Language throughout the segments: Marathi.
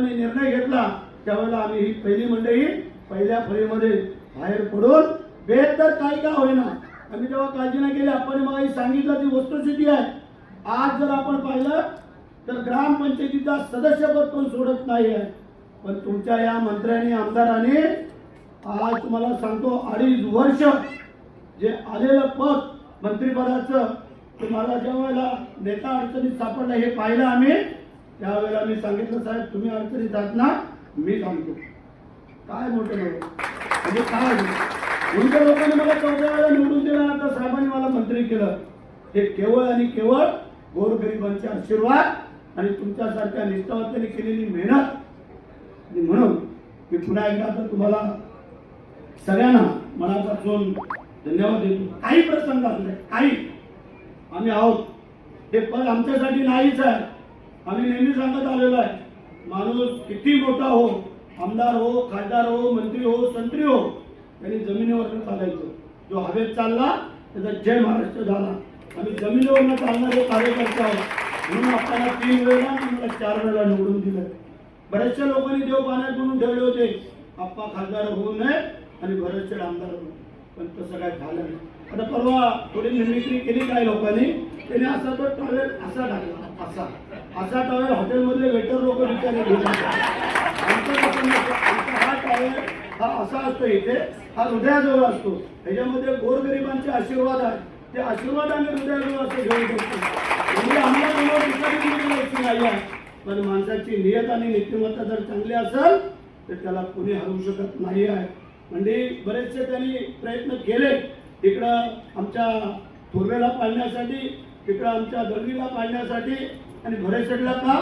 निर्णय घेतला त्यावेळेला आम्ही ही पहिली मंडळी पहिल्या फळीमध्ये बाहेर पडून बेहतर काही का होईना. आम्ही तेव्हा काळजी नाही केली आपण मला सांगितलं ती वस्तुस्थिती आहे. आज जर आपण पाहिलं तर ग्रामपंचायतीचा सदस्यपद पण सोडत नाही आहे. पण तुमच्या या मंत्र्यांनी आमदारांनी आज तुम्हाला सांगतो अडीच वर्ष जे आलेलं पद मंत्रिपदाचं तुम्हाला ज्या वेळेला नेता अडचणीत सापडलं हे पाहिलं आम्ही. त्यावेळेला मी सांगितलं साहेब तुम्ही अडचणीत जात ना मी सांगतो काय मोठं नाही म्हणजे काय? तुमच्या लोकांनी मला चौदा वेळा निवडून दिल्यानंतर साहेबांनी मला मंत्री केलं. हे केवळ आणि केवळ गोरगरिबांचे आशीर्वाद आणि तुमच्यासारख्या निष्ठावंतांनी केलेली मेहनत. आणि म्हणून मी पुन्हा एकदा तर तुम्हाला सगळ्यांना मनापासून धन्यवाद देतो. काही प्रसंग असले काही. आम्ही आहोत. हे पद आमच्यासाठी नाहीच आहे. आम्ही नेहमी सांगत आलेलो आहे माणूस किती मोठा हो आमदार हो खासदार हो मंत्री हो संत्री हो त्यांनी जमिनीवरनं चालायचं. जो हवेत चालला त्याचा जय महाराष्ट्र झाला. आम्ही जमिनीवरनं चालणारे कार्यकर्ते आहोत. म्हणून आपल्याला तीन वेळेला तुम्हाला चार वेळेला निवडून दिलं. बऱ्याचशा लोकांनी देव पाण्यात म्हणून ठेवले होते. आप्पा खासदार होऊ नये आणि बरेचसे आमदार होऊ पण तसं काय झालं नाही. आता परवा थोडी निर्मिती केली काही लोकांनी. त्याने असा तो टॉयलेट असा टाकला असा. असा टॉवेल हॉटेलमधले वेटर लोक विचारले आमचा हा टॉवेल हा असा असतो इथे? हा हृदयाजवळ असतो. ह्याच्यामध्ये गोरगरिबांचे आशीर्वाद आहे ते आशीर्वाद आम्ही हृदयाजवळ असं घेऊ शकतो. म्हणजे आम्हाला कोणावर विचार नाही आहे पण माणसाची नियत आणि नीतिमत्ता जर चांगली असेल तर त्याला कोणी हरवू शकत नाही आहे. म्हणजे बरेचसे त्यांनी प्रयत्न केले. इकडं आमच्या थोरवेला पाळण्यासाठी तिकडं आमच्या दळवीला पाळण्यासाठी आणि भरेसडला का?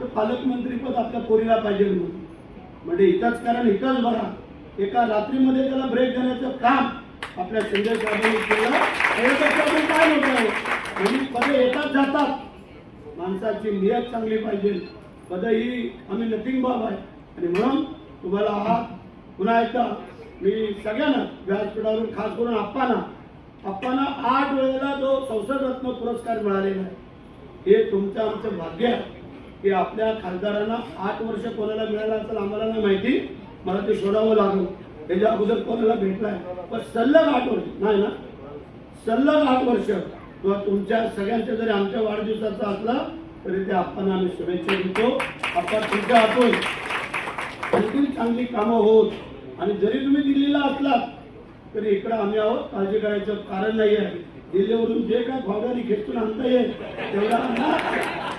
तर पालकमंत्रीपद आपल्या पोरीला पाहिजे म्हणून. म्हणजे इथंच कारण इथंच बघा एका रात्रीमध्ये त्याला ब्रेक देण्याचं काम आपल्या संजय साहेबांनी केलं. काय होत म्हणजे पदे येतात जातात. माणसाची नियत चांगली पाहिजे. पद ही आम्ही नथिंग बाब आहे. आणि म्हणून तुम्हाला हा पुन्हा एकदा मी सगळ्यांना व्यासपीठावरून खास करून आप्पाना आप्पाना आठ वेळेला जो संसद रत्न पुरस्कार मिळालेला आहे. हे तुमचं आमचं भाग्य आहे की आपल्या खासदारांना आठ वर्ष कोणाला मिळालं असेल आम्हाला नाही माहिती. मला ते शोधावं लागलं. त्याच्या अगोदर कोणाला भेटलाय? पण सल्लग आठ वर्ष नाही ना? सल्लग आठ वर्ष. किंवा तुमच्या सगळ्यांच्या जरी आमच्या वाढदिवसाचा असला तरी ते आपण आम्ही शुभेच्छा देतो. आपण तुमच्या हातून आणखी चांगली कामं होत. आणि जरी तुम्ही दिल्लीला असलात तरी इकडं आम्ही आहोत. काळजी करायचं कारण नाही आहे. दिल्लीवरून जे काय भावगाडी खेचून आणता येईल तेवढा आणा.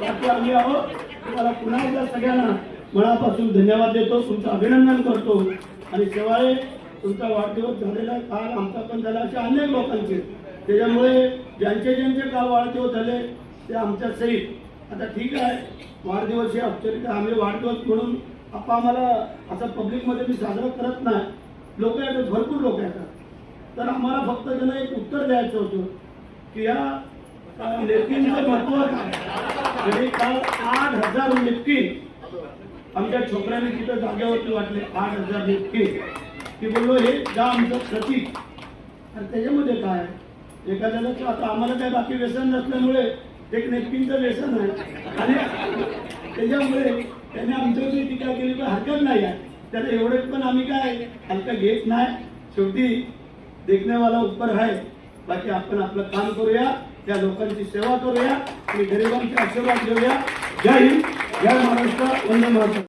बाकी आम्ही आहोत. तुम्हाला पुन्हा एकदा सगळ्यांना मनापासून धन्यवाद देतो. तुमचं अभिनंदन करतो. आणि शिवाय तुमचा वाढदिवस झालेला काल आमचा पण झाला. असे अनेक लोकांचे. त्याच्यामुळे ज्यांचे ज्यांचे काल वाढदिवस झाले ते आमच्या सहित. आता ठीक आहे. वाढदिवस हे औपचारिक आम्ही वाढदिवस म्हणून आपण आम्हाला असं पब्लिकमध्ये मी साजरा करत नाही. लोक येतात. भरपूर लोक येतात. तर आम्हाला फक्त त्यांना एक उत्तर द्यायचं होतं. की या नेपकिनचं महत्त्व काय म्हणजे काल आठ हजार नेपकिन आमच्या छोकऱ्यांनी तिथं जागेवरती वाटले आठ हजार नेपकिन की बोललो हे जा आमचं प्रतीक. आणि त्याच्यामध्ये काय? एखाद्याला तर आता आम्हाला काय बाकी व्यसन नसल्यामुळे एक नेपकिनचं व्यसन आहे. आणि त्याच्यामुळे त्याने आमच्यावरती टीका केली पण हरकत नाही आहे त्याला एवढे पण आम्ही काय हलका घेत नाही. शेवटी देखण्यावाला ऊपर आहे. बाकी आपण आपलं काम करूया त्या लोकांची सेवा करूया आणि गरिबांचे आशीर्वाद घेऊया. जय हिंद. जय महाराष्ट्र. वंदे महाराष्ट्र